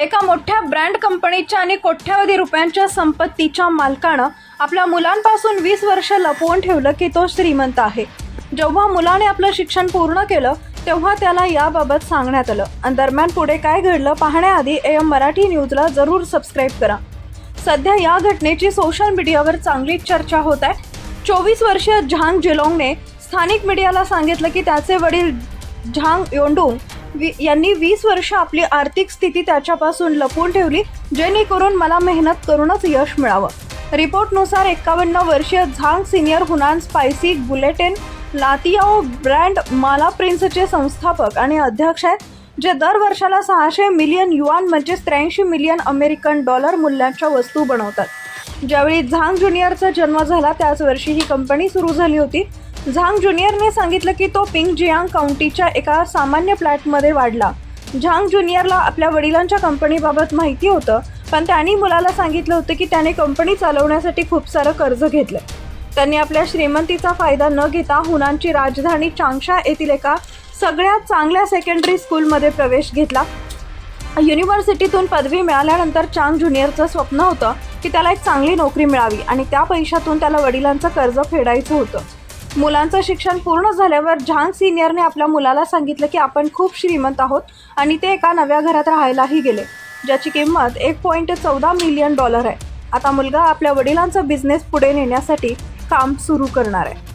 एका मोठ्या ब्रँड कंपनीच्या आणि कोट्यावधी रुपयांच्या संपत्तीच्या मालकानं आपल्या मुलांपासून वीस वर्ष लपवून ठेवलं की तो श्रीमंत आहे. जेव्हा मुलाने आपलं शिक्षण पूर्ण केलं तेव्हा त्याला याबाबत सांगण्यात आलं. आणि दरम्यान पुढे काय घडलं पाहण्याआधी एम मराठी न्यूजला जरूर सबस्क्राईब करा. सध्या या घटनेची सोशल मीडियावर चांगलीच चर्चा होत आहे. चोवीस वर्षीय झांग जिलोंगने स्थानिक मीडियाला सांगितलं की त्याचे वडील झांग योंडुंग यांनी वीस वर्ष आपली आर्थिक स्थिती त्याच्यापासून लपवून ठेवली जेणेकरून मला मेहनत करूनच यश मिळावं. रिपोर्टनुसार एकावन्न वर्षीय झांग सिनियर हुनान स्पायसी बुलेटेन लातियाओ ब्रँड माला प्रिन्सचे संस्थापक आणि अध्यक्ष आहेत जे दर वर्षाला सहाशे मिलियन युआन म्हणजे त्र्याऐंशी मिलियन अमेरिकन डॉलर मूल्याच्या वस्तू बनवतात. ज्यावेळी झांग ज्युनियरचा जन्म झाला त्याच वर्षी ही कंपनी सुरू झाली होती. झांग ज्युनियरने सांगितलं की तो पिंग जियांग काउंटीच्या एका सामान्य फ्लॅटमध्ये वाढला. झांग ज्युनियरला आपल्या वडिलांच्या कंपनीबाबत माहिती होतं पण त्यांनी मुलाला सांगितलं होतं की त्याने कंपनी चालवण्यासाठी खूप सारं कर्ज घेतलं त्यांनी आपल्या श्रीमंतीचा फायदा न घेता हुनांची राजधानी चांगशा येथील एका सगळ्यात चांगल्या सेकंडरी स्कूलमध्ये प्रवेश घेतला. युनिव्हर्सिटीतून पदवी मिळाल्यानंतर चांग ज्युनियरचं स्वप्न होतं की त्याला एक चांगली नोकरी मिळावी आणि त्या पैशातून त्याला वडिलांचं कर्ज फेडायचं होतं. मुलांचं शिक्षण पूर्ण झाल्यावर झांग सिनियरने आपल्या मुलाला सांगितलं की आपण खूप श्रीमंत आहोत आणि ते एका नव्या घरात राहायलाही गेले ज्याची किंमत एक पॉईंट चौदा मिलियन डॉलर आहे. आता मुलगा आपल्या वडिलांचा बिझनेस पुढे नेण्यासाठी काम सुरू करणार आहे.